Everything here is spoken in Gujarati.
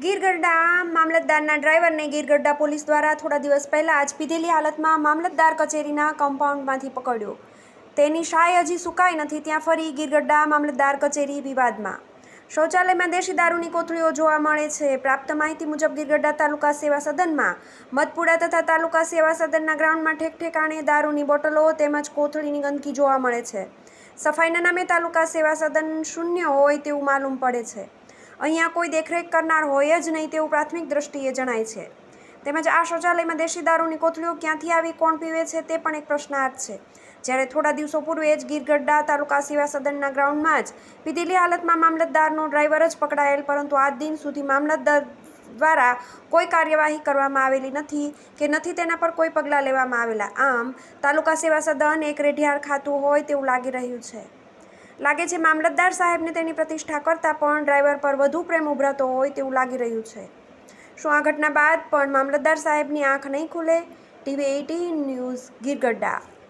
ગીરગઢડા મામલતદારના ડ્રાઈવરને ગીરગઢડા પોલીસ દ્વારા થોડા દિવસ પહેલાં જ પીધેલી હાલતમાં મામલતદાર કચેરીના કમ્પાઉન્ડમાંથી પકડ્યો. તેની શાય હજી સુકાઈ નથી, ત્યાં ફરી ગીરગઢડા મામલતદાર કચેરી વિવાદમાં. શૌચાલયમાં દેશી દારૂની કોથળીઓ જોવા મળે છે. પ્રાપ્ત માહિતી મુજબ ગીરગઢડા તાલુકા સેવા સદનમાં મતપુડા તથા તાલુકા સેવા સદનના ગ્રાઉન્ડમાં ઠેક ઠેકાણે દારૂની બોટલો તેમજ કોથળીની ગંદકી જોવા મળે છે. સફાઈના નામે તાલુકા સેવા સદન શૂન્ય હોય તેવું માલુમ પડે છે. અહીંયા કોઈ દેખરેખ કરનાર હોય જ નહીં તેવું પ્રાથમિક દ્રષ્ટિએ જણાય છે. તેમજ આ શૌચાલયમાં દેશી દારૂની કોથળીઓ ક્યાંથી આવી, કોણ પીવે છે તે પણ એક પ્રશ્નાર્થ છે. જ્યારે થોડા દિવસો પૂર્વે જ ગીરગઢડા તાલુકા સેવા સદનના ગ્રાઉન્ડમાં જ પીધેલી હાલતમાં મામલતદારનો ડ્રાઈવર જ પકડાયેલ, પરંતુ આજ દિન સુધી મામલતદાર દ્વારા કોઈ કાર્યવાહી કરવામાં આવેલી નથી કે નથી તેના પર કોઈ પગલાં લેવામાં આવેલા. આમ, તાલુકા સેવા સદન એક રેઢિયાર ખાતું હોય તેવું લાગી રહ્યું છે. લાગે છે મામલતદાર સાહેબને તેની પ્રતિષ્ઠા કરતાં પણ ડ્રાઈવર પર વધુ પ્રેમ ઉભરાતો હોય તેવું લાગી રહ્યું છે. શું આ ઘટના બાદ પણ મામલતદાર સાહેબની આંખ નહીં ખુલે? TV eighteen news Girgadhada.